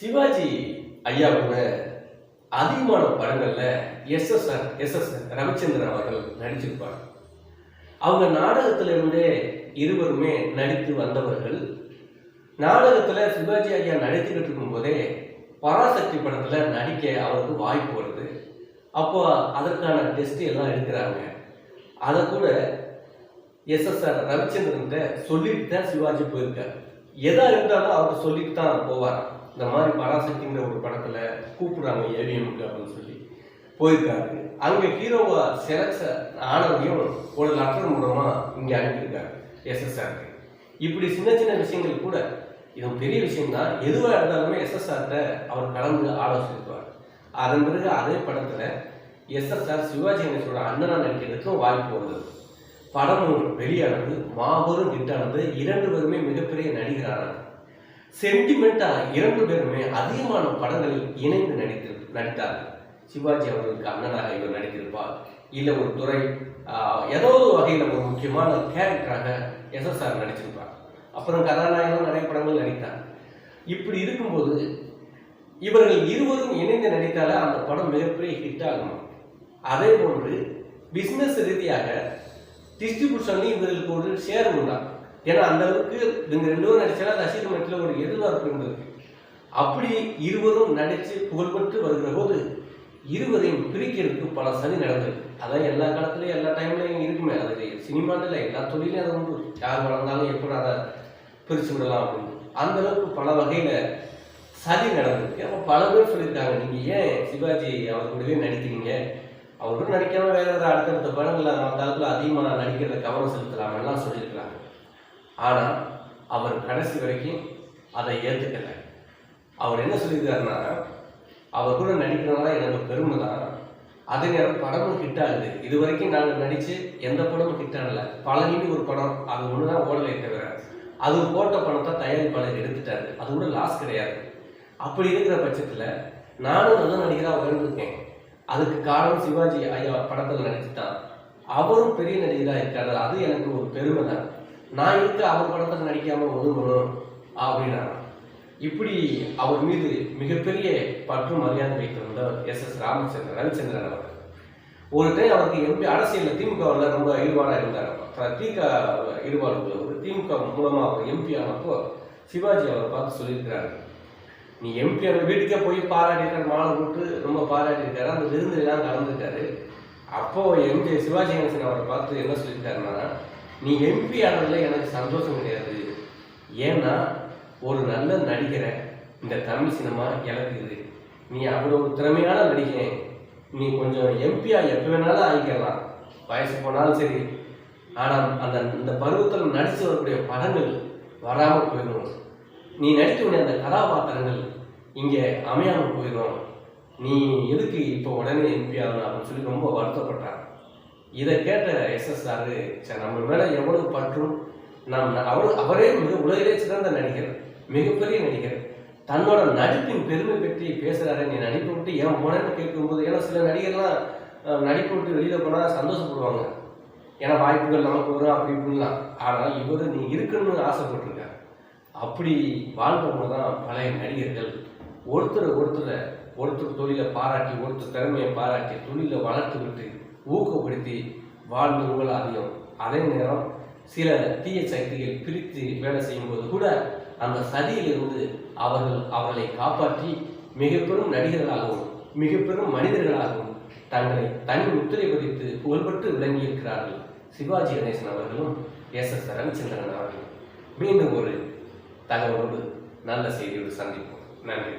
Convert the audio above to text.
சிவாஜி ஐயா கூட அதிகமான படங்கள்ல எஸ்எஸ்ஆர் எஸ்எஸ் ரவிச்சந்திரன் அவர்கள் நடிச்சிருப்பார். அவங்க நாடகத்திலிருந்தே இருவருமே நடித்து வந்தவர்கள். நாடகத்துல சிவாஜி ஐயா நடித்துக்கிட்டு இருக்கும்போதே பராசக்தி படத்துல நடிக்க அவருக்கு வாய்ப்பு வருது. அப்போ அதற்கான டெஸ்ட் எல்லாம் எடுக்கிறாங்க. அதை கூட எஸ்எஸ்ஆர் ரவிச்சந்திரன் சொல்லிட்டு தான் சிவாஜி போயிருக்காரு. எதா இருந்தாலும் அவர் சொல்லிட்டு தான் போவார் இந்த மாதிரி பராசக்திங்கிற ஒரு படத்தில் கூப்பிடுறாங்க ஏவிஎம்க்கு அப்படின்னு சொல்லி போயிருக்காரு. அங்கே ஹீரோவா செலக்ட் ஆனதையும் ஒரு லெட்டர் மூலமாக இங்கே அனுப்பியிருக்காரு எஸ்எஸ்ஆருக்கு இப்படி சின்ன சின்ன விஷயங்கள் கூட இது பெரிய விஷயம் தான் எதுவாக இருந்தாலுமே எஸ்எஸ்ஆர்கிட்ட அவர் கலந்து ஆலோசிப்பார். அதன் பிறகு அதே படத்தில் எஸ்எஸ்ஆர் சிவாஜி கணேசோட அண்ணனா நடிக்கிறதுக்கும் வாய்ப்பு வந்தது. படமும் வெளியானது மாபெரும் ஹிட்டானது இரண்டு பேருமே மிகப்பெரிய நடிகரானாங்க. சென்டிமெண்டா இரண்டு பேருமே அதிகமான படங்களில் இணைந்து நடித்து நடித்தார்கள் சிவாஜி அவர்களுக்கு அண்ணனாக இவர் நடித்திருப்பார். இல்லை ஒரு துறை ஏதோ ஒரு வகையில் ஒரு முக்கியமான கேரக்டராக எஸ்எஸ்ஆர் நடிச்சிருப்பார். அப்புறம் கதாநாயகனும் நிறைய படங்கள் நடித்தார். இப்படி இருக்கும்போது இவர்கள் இருவரும் இணைந்து நடித்தாலே அந்த படம் மிகப்பெரிய ஹிட் ஆகும். அதே போன்று பிஸ்னஸ் ரீதியாக டிஸ்ட்ரிபியூஷன்லையும் இவர்களுக்கு ஒரு ஷேர் உண்டா ஏன்னா அந்த அளவுக்கு இவங்க ரெண்டு பேரும் நடிச்சாலும் ரசிகர் மத்தியில் ஒரு எதிர்பார்ப்பு இருந்தது அப்படி இருவரும் நடித்து புகழ்பெற்று வருகிற போது இருவரையும் பிரிக்கிறதுக்கு பல சதி நடந்தது. அதான் எல்லா காலத்துலையும் எல்லா டைம்லையும் இருக்குமே. அது சினிமாவில் இல்லை எல்லா தொழிலையும் அது உண்டு. யார் வளர்ந்தாலும் எப்படி அதை பிரித்து விடலாம் அப்படின்னு. அந்த அளவுக்கு பல வகையில் சதி நடந்திருக்கு. அப்போ பல பேர் சொல்லியிருக்காங்க நீங்கள் ஏன் சிவாஜி அவர் கூடவே நடிக்கிறீங்க? அவரும் நடிக்காமல் வேறு வேற அடுத்தடுத்த படங்கள்ல அந்த காலத்துல அதிகமாக நடிக்கிறத கவனம் செலுத்தலாம் எல்லாம் சொல்லியிருக்கிறாங்க. ஆனால் அவர் கடைசி வரைக்கும் அதை ஏற்றுக்கலை அவர் என்ன சொல்லியிருக்காருன்னா அவர் கூட நடிக்கிறதுனால எனக்கு பெருமை தான். அதே நேரம் படமும் ஹிட் ஆகுது. இது வரைக்கும் நாங்கள் நடித்து எந்த படமும் ஹிட் ஆகல. பழனின்னு ஒரு படம் அது ஒன்று தான் ஓடலை தவிர அது போட்ட பணத்தை தயாரிப்பாளர் எடுத்துட்டாரு. அது கூட லாஸ் கிடையாது. அப்படி இருக்கிற பட்சத்தில் நானும் நல்ல நடிகராக உயர்ந்திருக்கேன். அதுக்கு காரணம் சிவாஜி ஐயா படத்தில் நடிச்சுட்டான். அவரும் பெரிய நடிகராக இருக்காரு. அது எனக்கு ஒரு பெருமை தான். நான் இருக்க அவர் படத்தில் நடிக்காம ஒதுங்கணும் அப்படின்னா இப்படி அவர் மீது மிகப்பெரிய பற்று மரியாதை வைத்திருந்தவர் எஸ் எஸ் ராமச்சந்திரன் ரவிச்சந்திரன் அவர்கள். ஒரு டைம் அவருக்கு எம்பி அரசியலில் திமுகவில் ரொம்ப ஈடுபாடாக இருந்தார் திக ஈடுபாடு உள்ளவர் திமுக மூலமாக அவர் எம்பி ஆனப்போ சிவாஜி அவரை பார்த்து சொல்லியிருக்கிறாரு. நீ எம்பி அவர் வீட்டுக்கே போய் பாராட்டியிருக்காரு மாலை போட்டு ரொம்ப பாராட்டியிருக்காரு. அந்த விருந்துலாம் கலந்துருக்காரு. அப்போ எம்பி சிவாஜி கணேசன் அவரை பார்த்து என்ன சொல்லியிருக்காருன்னா நீ எம்பி ஆனதில் எனக்கு சந்தோஷம் கிடையாது. ஏன்னா ஒரு நல்ல நடிகரை இந்த தமிழ் சினிமா இழக்குது. நீ அவ்வளோ ஒரு திறமையான நடிகை நீ கொஞ்சம் எம்பியா எப்போ வேணாலும் ஆகிக்கலாம். வயசு போனாலும் சரி. ஆனால் அந்த இந்த பருவத்தில் நடித்து வரக்கூடிய படங்கள் வராமல் போயிடும். நீ நடிக்க அந்த கதாபாத்திரங்கள் இங்கே அமையாமல் போயிடும். நீ எதுக்கு இப்போ உடனே எம்பி ஆகணும் அப்படின்னு சொல்லி ரொம்ப வருத்தப்பட்டான் இதை கேட்ட எஸ்எஸ்ஆர் நம்ம மேலே எவ்வளவு பற்றும் நம் அவர் அவரே மிக உலகிலே சிறந்த நடிகர் மிகப்பெரிய நடிகர். தன்னோட நடிப்பின் பெருமை பற்றி பேசுறாரு நீ நடிப்பு விட்டு ஏன் போனேன்னு கேட்கும்போது ஏன்னா சில நடிகர்லாம் அஹ், நடிப்பு விட்டு வெளியில போனா சந்தோஷப்படுவாங்க. ஏன்னா வாய்ப்புகள் நமக்கு வரும் அப்படி இப்படிலாம் ஆனால் இவர் நீ இருக்கணும்னு ஆசைப்பட்டிருக்காரு. அப்படி வாழ்ந்தவங்க தான் பழைய நடிகர்கள். ஒருத்தர் ஒருத்தரை ஒருத்தர் தொழிலை பாராட்டி ஒருத்தர் திறமையை பாராட்டி தொழிலை வளர்த்து விட்டு ஊக்கப்படுத்தி வாழ்ந்து அதிகம் அதே நேரம் சில தீய சக்திகள் பிரித்து வேலை செய்யும்போது கூட அந்த சதியிலிருந்து அவர்கள் அவர்களை காப்பாற்றி மிக பெரும் நடிகர்களாகவும் மிக பெரும் மனிதர்களாகவும் தங்களை தனி முத்திரை பதித்து புகழ்பெற்று விளங்கியிருக்கிறார்கள் சிவாஜி கணேசன் அவர்களும் எஸ் எஸ் ரவிச்சந்திரன் அவர்களும். மீண்டும் ஒரு தகவலோடு நல்ல செய்தியோடு சந்திப்போம். நன்றி.